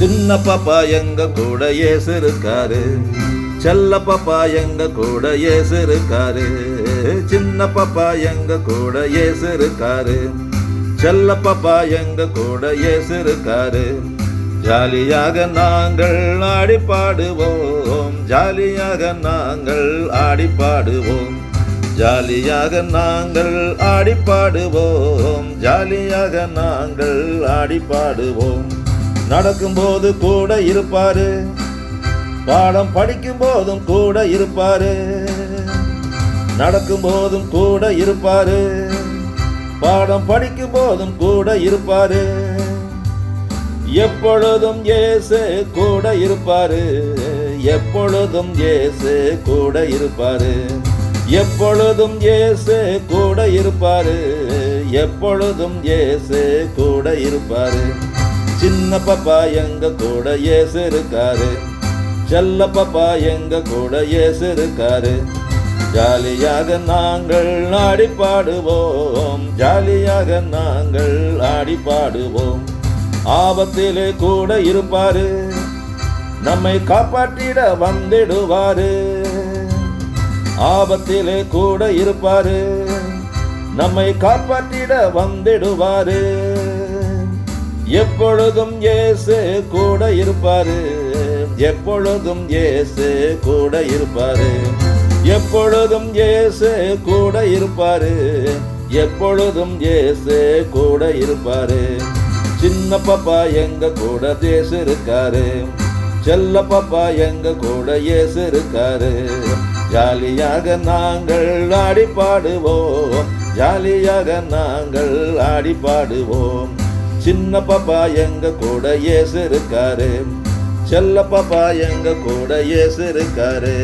சின்ன பாப்பா எங்க கூட ஏசு இருக்காரு செல்ல பாப்பா எங்க கூட ஏசு இருக்காரு சின்ன பாப்பா எங்க கூட ஏசு இருக்காரு செல்ல பாப்பா எங்க கூட ஏசு இருக்காரு ஜாலியாக நாங்கள் ஆடி பாடுவோம் ஜாலியாக நாங்கள் ஆடி பாடுவோம் ஜாலியாக நாங்கள் ஆடி பாடுவோம் ஜாலியாக நாங்கள் ஆடி பாடுவோம் நடக்கும்போது கூட இருப்பாரு. பாடம் படிக்கும் போதும் கூட இருப்பாரு. நடக்கும் போதும் கூட இருப்பாரு. பாடம் படிக்கும் போதும் கூட இருப்பாரு. எப்பொழுதும் ஏசு கூட இருப்பாரு. எப்பொழுதும் ஏசு கூட இருப்பாரு. எப்பொழுதும் ஏசு கூட இருப்பாரு. எப்பொழுதும் ஏசு கூட இருப்பாரு. சின்ன பாப்பா எங்க கூட ஏசு இருக்காரு செல்ல பாப்பா எங்க கூட ஏசு இருக்காரு ஜாலியாக நாங்கள் ஆடி பாடுவோம் ஜாலியாக நாங்கள் ஆடி பாடுவோம் ஆபத்திலே கூட இருப்பாரு. நம்மை காப்பாற்றிட வந்திடுவாரு. ஆபத்திலே கூட இருப்பாரு. நம்மை காப்பாற்றிட வந்திடுவாரு. எப்பொழுதும் இயேசு கூட இருப்பாரு. எப்பொழுதும் இயேசு கூட இருப்பாரு. எப்பொழுதும் இயேசு கூட இருப்பாரு. எப்பொழுதும் இயேசு கூட இருப்பாரு. சின்ன பாப்பா எங்க கூட தேசு இருக்காரு. செல்ல பாப்பா எங்க கூட இயேசு இருக்காரு. ஜாலியாக நாங்கள் ஆடி பாடுவோம். ஜாலியாக நாங்கள் ஆடி பாடுவோம். சின்ன பாப்பா எங்க கூட ஏசு இருக்காரு செல்ல பாப்பா எங்க கூட ஏசு இருக்காரு